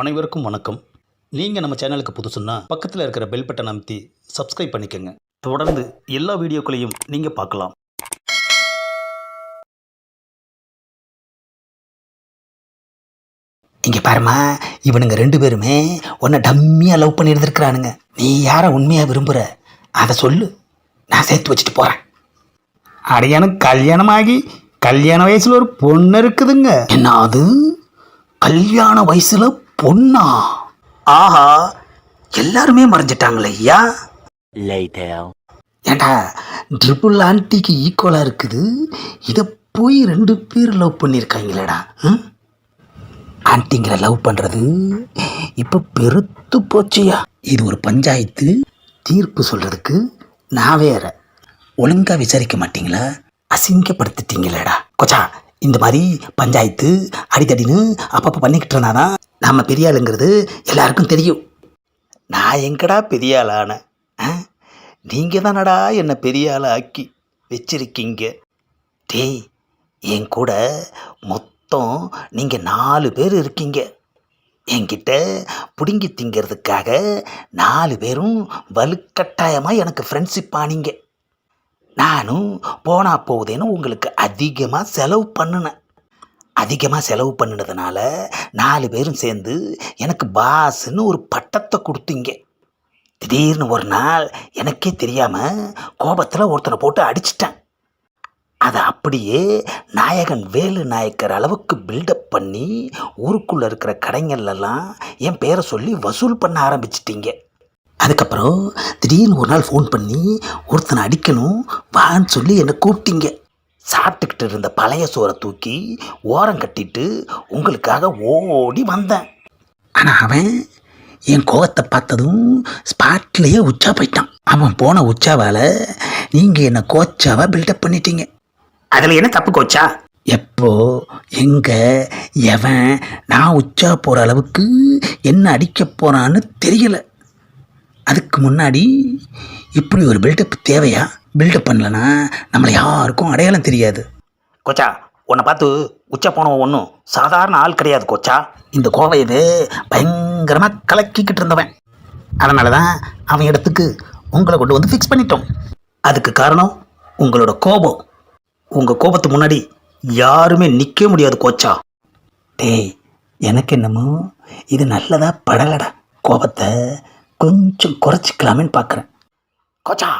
அனைவருக்கும் வணக்கம். நீங்கள் நம்ம சேனலுக்கு புதுசுன்னா பக்கத்தில் இருக்கிற பெல் பட்டன் அமைத்தி சப்ஸ்கிரைப் பண்ணிக்கோங்க. தொடர்ந்து எல்லா வீடியோக்களையும் நீங்கள் பார்க்கலாம். இங்கே பாருமா இவனுங்க ரெண்டு பேருமே உன்னை டம்மியாக லவ் பண்ணியிருந்திருக்கிறானுங்க. நீ யாரை உண்மையாக விரும்புகிற அதை சொல்லு. நான் சேர்த்து வச்சுட்டு போகிறேன் அடையானும் கல்யாணமாகி கல்யாண வயசில் ஒரு பொண்ணு இருக்குதுங்க. என்ன அது கல்யாண வயசில் பொண்ணா? ஆஹா எல்லாருமே மறைஞ்சிட்டாங்களே ஐயா. ஏண்டா ட்ரிபிள் ஆன்ட்டிக்கு ஈக்குவலாக இருக்குது? இதை போய் ரெண்டு பேர் லவ் பண்ணியிருக்காங்களேடா ம்? ஆன்ட்டிங்கிற லவ் பண்ணுறது இப்போ பெருத்து போச்சியா? இது ஒரு பஞ்சாயத்து. தீர்ப்பு சொல்கிறதுக்கு நான் வேற. ஒழுங்காக விசாரிக்க மாட்டீங்களா? அசிங்கப்படுத்திட்டீங்களேடா. கொச்சா இந்த மாதிரி பஞ்சாயத்து அடித்தடின்னு அப்பப்போ பண்ணிக்கிட்டு இருந்தாதான் நாம் பெரியாளுங்கிறது எல்லாருக்கும் தெரியும். நான் எங்கடா பெரிய ஆளான நீங்கள் தானடா என்னை பெரிய ஆளை ஆக்கி வச்சிருக்கீங்க? டேய் என் கூட மொத்தம் நீங்கள் நாலு பேர் இருக்கீங்க. என்கிட்ட பிடுங்கி திங்கிறதுக்காக நாலு பேரும் வலுக்கட்டாயமாக எனக்கு ஃப்ரெண்ட்ஷிப் ஆனீங்க. நானும் போனா போகுதேன்னு உங்களுக்கு அதிகமாக செலவு பண்ணினேன். அதிகமாக செலவு பண்ணினதுனால நாலு பேரும் சேர்ந்து எனக்கு பாஸ்ன்னு ஒரு பட்டத்தை கொடுத்தீங்க. திடீர்னு ஒரு நாள் எனக்கே தெரியாமல் கோபத்தில் ஒருத்தனை போட்டு அடிச்சிட்டேன். அதை அப்படியே நாயகன் வேலு நாயக்கர் அளவுக்கு பில்டப் பண்ணி ஊருக்குள்ளே இருக்கிற கடைங்கள்லாம் என் பேரை சொல்லி வசூல் பண்ண ஆரம்பிச்சிட்டிங்க. அதுக்கப்புறம் திடீர்னு ஒரு நாள் ஃபோன் பண்ணி ஒருத்தனை அடிக்கணும் வான்னு சொல்லி என்னை கூப்பிட்டீங்க. சாப்பிட்டுக்கிட்டு இருந்த பழைய சோறை தூக்கி ஓரம் கட்டிட்டு உங்களுக்காக ஓடி வந்தேன். ஆனால் அவன் என் கோவத்தை பார்த்ததும் ஸ்பாட்லேயே உச்சா போயிட்டான். அவன் போன உச்சாவால் நீங்கள் என்னை கோச்சாவாக பில்டப் பண்ணிட்டீங்க. அதில் என்ன தப்பு கோச்சா? எப்போ எங்கே எவன் நான் உச்சா போகிற அளவுக்கு என்ன அடிக்க போகிறான்னு தெரியலை. அதுக்கு முன்னாடி இப்படி ஒரு பில்டப் தேவையா? பில்டப் பண்ணலனா நம்மளை யாருக்கும் அடையாளம் தெரியாது. கோச்சா உன்னை பார்த்து உச்சா போனவன் ஒன்றும் சாதாரண ஆள் கிடையாது கோச்சா. இந்த கோவையது பயங்கரமாக கலக்கிக்கிட்டு இருந்தவன். அதனால தான் அவன் இடத்துக்கு உங்களை கொண்டு வந்து ஃபிக்ஸ் பண்ணிட்டோம். அதுக்கு காரணம் உங்களோட கோபம். உங்கள் கோபத்துக்கு முன்னாடி யாருமே நிற்க முடியாது கோச்சா. டேய் எனக்கு என்னமோ இது நல்லதா படலடா. கோபத்தை கொஞ்சம் குறைச்சிக்கலாமேன்னு பார்க்குறேன் கோச்சா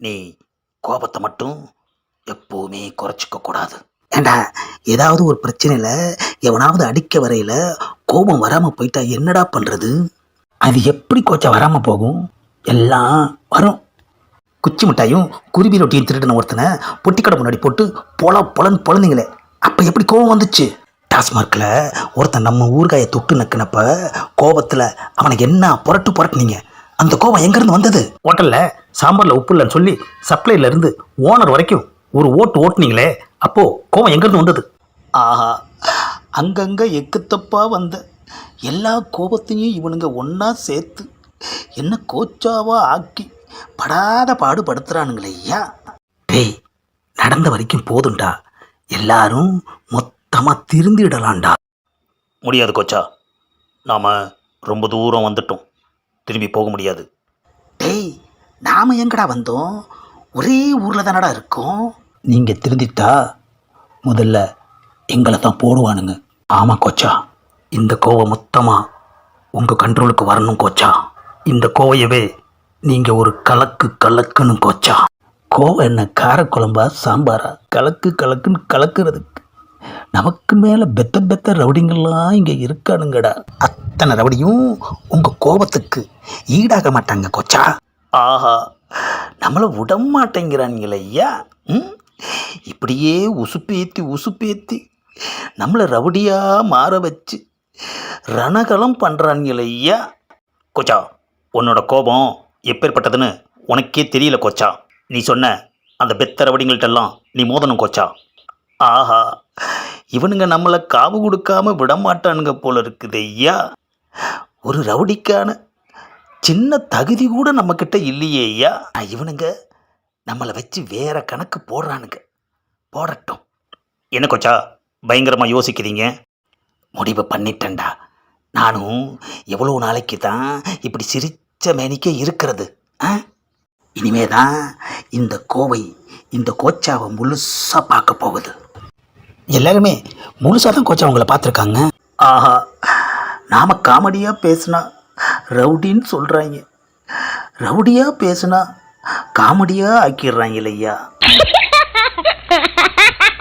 நீ கோபத்தை மட்டும் எப்போவுமே குறைச்சிக்க கூடாது. ஏண்டா ஏதாவது ஒரு பிரச்சனையில் எவனாவது அடிக்க வரையில் கோபம் வராமல் போயிட்டா என்னடா பண்ணுறது அது எப்படி கோச்சா வராமல் போகும்? எல்லாம் வரும். குச்சி மிட்டாயும் குருவி ரொட்டியும் திருடின ஒருத்தனை பொட்டிக்கடை முன்னாடி போட்டு பொல பொலன்னு பொழந்தீங்களே அப்போ எப்படி கோபம் வந்துச்சு? டாஸ்மார்க்கில் ஒருத்தன் நம்ம ஊறுகாயை தொட்டு நக்கினப்ப கோபத்தில் அவனுக்கு என்ன புரட்டு புரட்டுனீங்க? அந்த கோபம் எங்கேருந்து வந்தது? ஹோட்டலில் சாம்பாரில் உப்பு இல்லைன்னு சொல்லி சப்ளைல இருந்து ஓனர் வரைக்கும் ஒரு ஓட்டு ஓட்டுனீங்களே அப்போது கோவம் எங்கேருந்து வந்தது? ஆஹா அங்கங்கே எக்குத்தப்பா வந்த எல்லா கோபத்தையும் இவனுங்க ஒன்றா சேர்த்து என்ன கோச்சாவா ஆக்கி படாத பாடுபடுத்துறானுங்களே ஐயா. டேய் நடந்த வரைக்கும் போதும்டா எல்லாரும் மொத்தமாக திருந்திடலாம்டா. முடியாது கோச்சா. நாம் ரொம்ப தூரம் வந்துட்டோம். திரும்பி போக முடியாது. டேய் நாம் எங்கடா வந்தோம்? ஒரே ஊரில் தானடா இருக்கோம். நீங்கள் திருந்திட்டா முதல்ல எங்களை தான் போடுவானுங்க. ஆமாம் கோச்சா. இந்த கோவை மொத்தமாக உங்கள் கண்ட்ரோலுக்கு வரணும் கோச்சா. இந்த கோவையவே நீங்கள் ஒரு கலக்கு கலக்குன்னு கோச்சா. கோவை என்ன காரக்குழம்பா சாம்பாரா? கலக்கு கலக்குன்னு கலக்கிறதுக்கு. நமக்கு மேலே பெத்த பெத்த ரவுடிங்கெல்லாம் இங்கே இருக்கானுங்கடா. அத்தனை ரவுடியும் உங்கள் கோபத்துக்கு ஈடாக மாட்டாங்க கோச்சா. ஆஹா நம்மளை விட ஐயா. ம்? இப்படியே உசுப்பேத்தி உசுப்பேத்தி நம்மளை ரவுடியாக மாற வச்சு ரணகலம் பண்ணுறானுங்களையா ஐயா. உன்னோட கோபம் எப்பேற்பட்டதுன்னு உனக்கே தெரியல கொச்சா. நீ சொன்ன அந்த பெத்த ரவடிங்கள்ட்டெல்லாம் நீ மோதணும் கொச்சா. ஆஹா இவனுங்க நம்மளை காவு கொடுக்காம விடமாட்டானுங்க போல இருக்குது ஐயா. ஒரு ரவுடிக்கான சின்ன தகுதி கூட நம்மக்கிட்ட இல்லையே ஐயா. இவனுங்க நம்மளை வச்சு வேற கணக்கு போடுறானுங்க. போடட்டும். என்ன கோச்சா? பயங்கரமாக யோசிக்கிறீங்க? முடிவு பண்ணிட்டேன்டா. நானும் எவ்வளோ நாளைக்கு தான் இப்படி சிரித்த மேனிக்கே இருக்கிறது. ஆ? இனிமே தான் இந்த கோவை இந்த கோச்சாவை முழுசாக பார்க்க போகுது. எல்லாருமே முழுசாக தான் கோச்சா உங்களை பார்த்துருக்காங்க. ஆஹா. நாம் காமெடியாக பேசுனா ரவுடின்னு சொல்கிறாங்க ரவுடியாக பேசுனா காமெடியாக ஆக்கிடுறாங்க இல்லையா?